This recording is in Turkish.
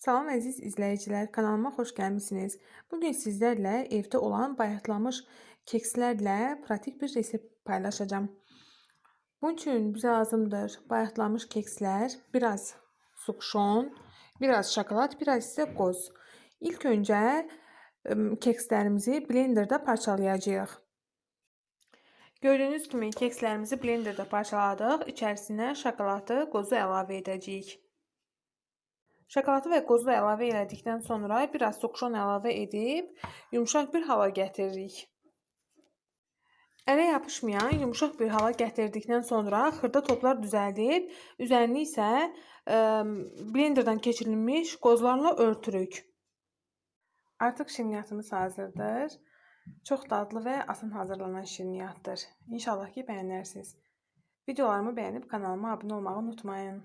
Salam əziz izləyicilər, kanalıma xoş gəlmisiniz. Bugün sizlərlə evdə olan bayatlamış kekslərlə pratik bir resept paylaşacağım. Bunun üçün bizə lazımdır bayatlamış kekslər, biraz sukşon, biraz şokolad, biraz isə qoz. İlk öncə kekslərimizi blenderda parçalayacağıq. Gördüyünüz kimi kekslərimizi blenderda parçaladıq. İçərisinə şokoladı, qozu əlavə edəcəyik. Şokoladı və qozu əlavə elədikdən sonra biraz sukşon əlavə edib yumşaq bir hala gətiririk. Ələ yapışmayan yumşaq bir hala gətirdikdən sonra xırda toplar düzəldib üzərini isə ə, blenderdan keçirilmiş qozlarla örtürük. Artıq şirniyyatımız hazırdır. Çox dadlı və asan hazırlanan şirniyyatdır. İnşallah ki bəyənərsiniz. Videolarımı bəyənib kanalıma abunə olmağı unutmayın.